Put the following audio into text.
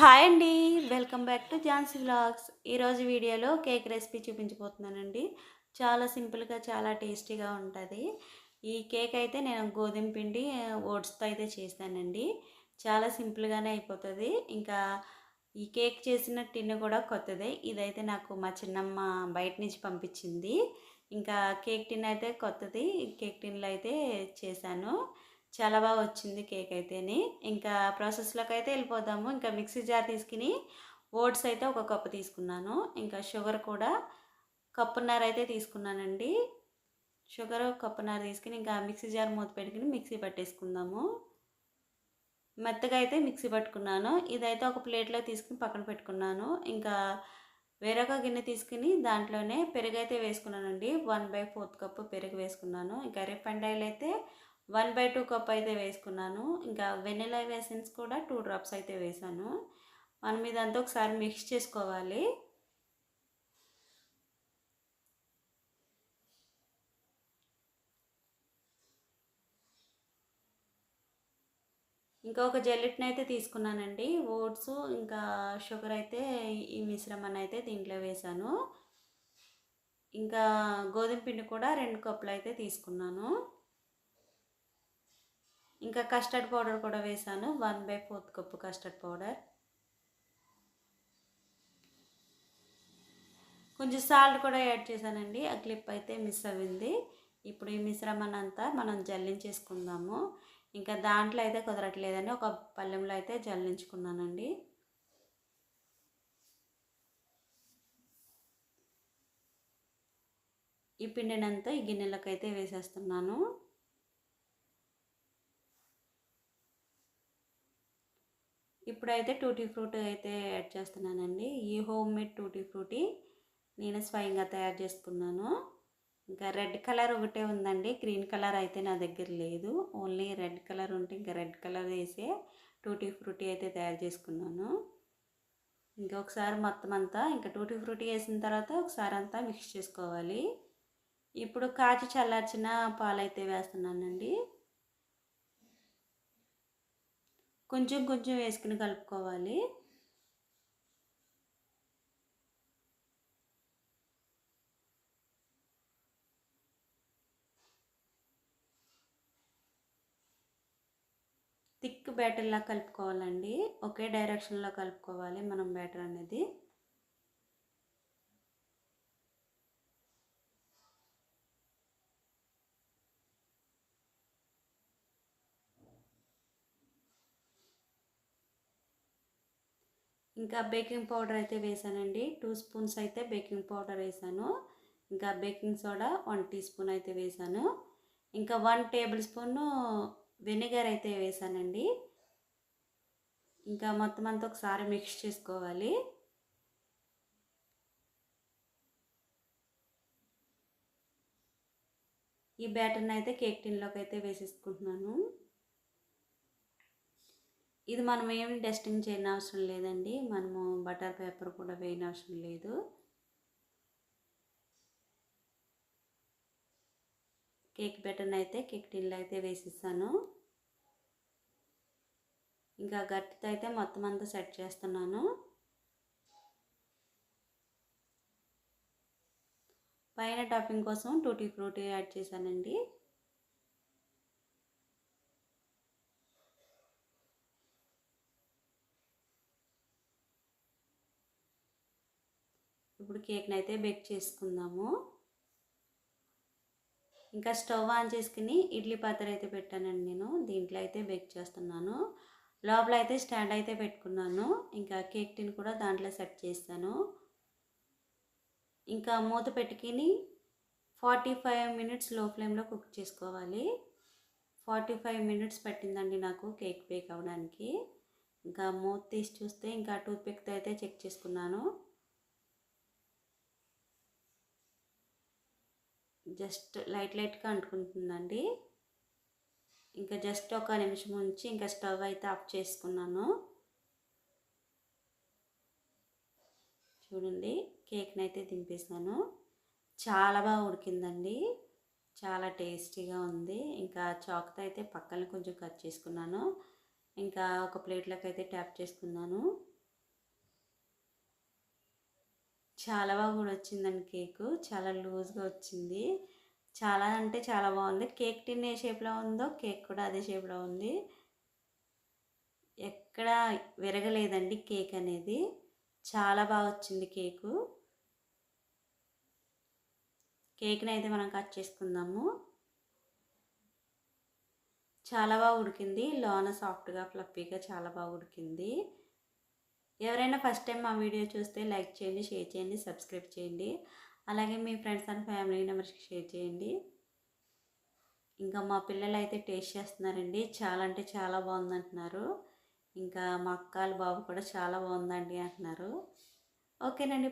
Hi అండి. Welcome back to Jhansi vlogs. ఈరోజు వీడియోలో కేక్ రెసిపీ చూపించబోతున్నానండి. చాలా సింపుల్గా చాలా టేస్టీగా ఉంటుంది. ఈ కేక్ అయితే నేను గోధుమ పిండి ఓట్స్తో అయితే చేస్తానండి. చాలా సింపుల్గానే అయిపోతుంది. ఇంకా ఈ కేక్ చేసిన టిన్ కూడా కొత్తదే. ఇదైతే నాకు మా చిన్నమ్మ బయట నుంచి పంపించింది. ఇంకా కేక్ టిన్ అయితే కొత్తది. కేక్ టిన్లో అయితే చేశాను. చాలా బాగా వచ్చింది కేక్ అయితేని. ఇంకా ప్రాసెస్లోకి అయితే వెళ్ళిపోదాము. ఇంకా మిక్సీ జార్ తీసుకుని ఓట్స్ అయితే ఒక కప్పు తీసుకున్నాను. ఇంకా షుగర్ కూడా కప్పున్నర అయితే తీసుకున్నానండి. షుగర్ కప్పున్నర తీసుకుని ఇంకా మిక్సీ జార్ మూత పెట్టుకుని మిక్సీ పట్టేసుకుందాము. మెత్తగా అయితే మిక్సీ పట్టుకున్నాను. ఇదైతే ఒక ప్లేట్లో తీసుకుని పక్కన పెట్టుకున్నాను. ఇంకా వేరొక గిన్నె తీసుకుని దాంట్లోనే పెరుగు అయితే వేసుకున్నానండి. వన్ బై ఫోర్త్ కప్పు పెరుగు వేసుకున్నాను. ఇంకా రిఫండ్ ఆయిల్ అయితే వన్ బై టూ కప్ అయితే వేసుకున్నాను. ఇంకా వెనిలా ఎసెన్స్ కూడా టూ డ్రాప్స్ అయితే వేసాను. మనం ఇదంతా ఒకసారి మిక్స్ చేసుకోవాలి. ఇంకా ఒక జెల్లెట్ని అయితే తీసుకున్నానండి. ఓట్స్ ఇంకా షుగర్ అయితే ఈ మిశ్రమాన్ని అయితే దీంట్లో వేసాను. ఇంకా గోధుమ పిండి కూడా రెండు కప్పులు అయితే తీసుకున్నాను. ఇంకా కస్టర్డ్ పౌడర్ కూడా వేసాను. One by fourth cup custard powder కొంచెం సాల్ట్ కూడా యాడ్ చేశానండి. ఆ క్లిప్ అయితే మిస్ అయింది. ఇప్పుడు ఈ మిశ్రమాన్ని అంతా మనం జల్లించేసుకుందాము. ఇంకా దాంట్లో అయితే కుదరట్లేదని ఒక పళ్ళెంలో అయితే జల్లించుకున్నానండి. ఈ పిండినంతా ఈ గిన్నెలకు అయితే వేసేస్తున్నాను. ఇప్పుడైతే టూటీ ఫ్రూట్ అయితే యాడ్ చేస్తున్నానండి. ఈ హోమ్ మేడ్ టూటీ ఫ్రూటీ నేను స్వయంగా తయారు చేసుకున్నాను. ఇంకా రెడ్ కలర్ ఒకటే ఉందండి. గ్రీన్ కలర్ అయితే నా దగ్గర లేదు. ఓన్లీ రెడ్ కలర్ ఉంటే ఇంకా రెడ్ కలర్ వేసే టూటీ ఫ్రూటీ అయితే తయారు చేసుకున్నాను. ఇంకొకసారి మొత్తం అంతా ఇంకా టూటీ ఫ్రూటీ వేసిన తర్వాత ఒకసారి అంతా మిక్స్ చేసుకోవాలి. ఇప్పుడు కాచి చల్లార్చిన పాలైతే వేస్తున్నానండి. కొంచెం కొంచెం వేసుకుని కలుపుకోవాలి. థిక్ బ్యాటర్లా కలుపుకోవాలండి. ఒకే డైరెక్షన్లో కలుపుకోవాలి మనం బ్యాటర్ అనేది. ఇంకా బేకింగ్ పౌడర్ అయితే వేసానండి. టూ స్పూన్స్ అయితే బేకింగ్ పౌడర్ వేసాను. ఇంకా baking soda one teaspoon అయితే వేసాను. ఇంకా వన్ టేబుల్ స్పూన్ వెనిగర్ అయితే వేసానండి. ఇంకా మొత్తం అంతా ఒకసారి మిక్స్ చేసుకోవాలి. ఈ బ్యాటర్ని అయితే కేక్ టిన్లోకి అయితే వేసేసుకుంటున్నాను. ఇది మనం ఏమి డస్టింగ్ చేయని అవసరం లేదండి. మనము బటర్ పేపర్ కూడా వేయని అవసరం లేదు. కేక్ బెటర్ని అయితే కేక్ టిన్లు అయితే వేసిస్తాను ఇంకా గట్టితో అయితే మొత్తం అంతా సెట్ చేస్తున్నాను. పైన టాపింగ్ కోసం టూటీ ఫ్రూటీ యాడ్ చేశానండి. ఇప్పుడు కేక్ని అయితే బేక్ చేసుకుందాము. ఇంకా స్టవ్ ఆన్ చేసుకుని ఇడ్లీ పాత్ర అయితే పెట్టానండి నేను. దీంట్లో అయితే బేక్ చేస్తున్నాను. లోపల అయితే స్టాండ్ అయితే పెట్టుకున్నాను. ఇంకా కేక్ టిన్ కూడా దాంట్లో సెట్ చేస్తాను. ఇంకా మూత పెట్టుకుని ఫార్టీ ఫైవ్ మినిట్స్లో ఫ్లేమ్లో కుక్ చేసుకోవాలి. ఫార్టీ ఫైవ్ మినిట్స్ పట్టిందండి నాకు కేక్ బేక్ అవ్వడానికి. ఇంకా మూత తీసి చూస్తే ఇంకా టూత్ పిక్తో అయితే చెక్ చేసుకున్నాను. జస్ట్ లైట్ లైట్గా అంటుకుంటుందండి. ఇంకా జస్ట్ ఒక నిమిషం ఉంచి ఇంకా స్టవ్ అయితే ఆఫ్ చేసుకున్నాను. చూడండి కేక్ని అయితే దింపేసాను చాలా బాగా ఉడికిందండి. చాలా టేస్టీగా ఉంది. ఇంకా చాక్తో అయితే పక్కన కొంచెం కట్ చేసుకున్నాను. ఇంకా ఒక ప్లేట్లోకి అయితే ట్యాప్ చేసుకున్నాను. చాలా బాగా కూడా వచ్చిందండి కేకు. చాలా లూజ్గా వచ్చింది. చాలా అంటే చాలా బాగుంది. కేక్ టిన్ ఏ షేప్లో ఉందో కేక్ కూడా అదే షేప్లో ఉంది. ఎక్కడ విరగలేదండి కేక్ అనేది. చాలా బాగా వచ్చింది కేకు. కేక్ని అయితే మనం కట్ చేసుకుందాము. చాలా బాగా ఉడికింది. లోన సాఫ్ట్గా ఫ్లఫీగా చాలా బాగా ఉడికింది. ఎవరైనా ఫస్ట్ టైం మా వీడియో చూస్తే లైక్ చేయండి షేర్ చేయండి సబ్స్క్రైబ్ చేయండి. అలాగే మీ ఫ్రెండ్స్ అండ్ ఫ్యామిలీ మెంబర్స్కి షేర్ చేయండి. ఇంకా మా పిల్లలు అయితే టేస్ట్ చేస్తున్నారండి. చాలా అంటే చాలా బాగుంది అంటున్నారు ఇంకా మా అక్కలు బాబు కూడా చాలా బాగుందండి అంటున్నారు. ఓకేనండి